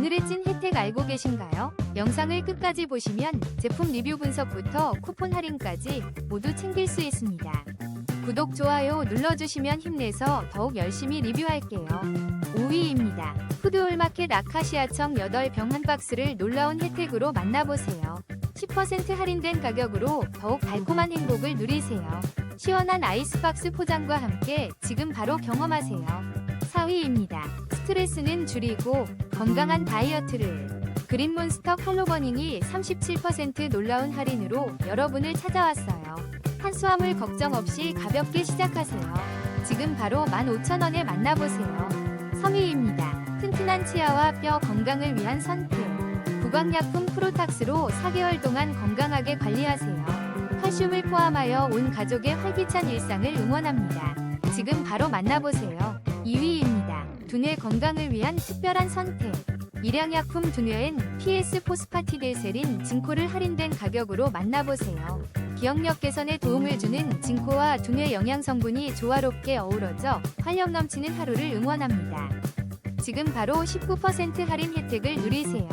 오늘의 찐 혜택 알고 계신가요? 영상을 끝까지 보시면 제품 리뷰 분석부터 쿠폰 할인까지 모두 챙길 수 있습니다. 구독, 좋아요 눌러주시면 힘내서 더욱 열심히 리뷰할게요. 5위입니다. 푸드올마켓 아카시아청 8병 한 박스를 놀라운 혜택으로 만나보세요. 10% 할인된 가격으로 더욱 달콤한 행복을 누리세요. 시원한 아이스박스 포장과 함께 지금 바로 경험하세요. 4위입니다. 스트레스는 줄이고 건강한 다이어트를 그린몬스터 컬러버닝이 37% 놀라운 할인으로 여러분을 찾아왔어요. 탄수화물 걱정 없이 가볍게 시작하세요. 지금 바로 15,000원에 만나보세요. 3위입니다. 튼튼한 치아와 뼈 건강을 위한 선택. 구강약품 프로탁스로 4개월 동안 건강하게 관리하세요. 칼슘을 포함하여 온 가족의 활기찬 일상을 응원합니다. 지금 바로 만나보세요. 2위입니다. 두뇌 건강을 위한 특별한 선택. 일양약품 두뇌엔 PS 포스파티딜세린 징코를 할인된 가격으로 만나보세요. 기억력 개선에 도움을 주는 징코와 두뇌 영양 성분이 조화롭게 어우러져 활력 넘치는 하루를 응원합니다. 지금 바로 19% 할인 혜택을 누리세요.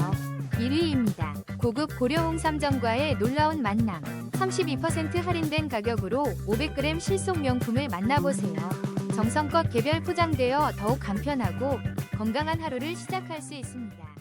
1위입니다. 고급 고려 홍삼정과의 놀라운 만남. 32% 할인된 가격으로 500g 실속 명품을 만나보세요. 정성껏 개별 포장되어 더욱 간편하고 건강한 하루를 시작할 수 있습니다.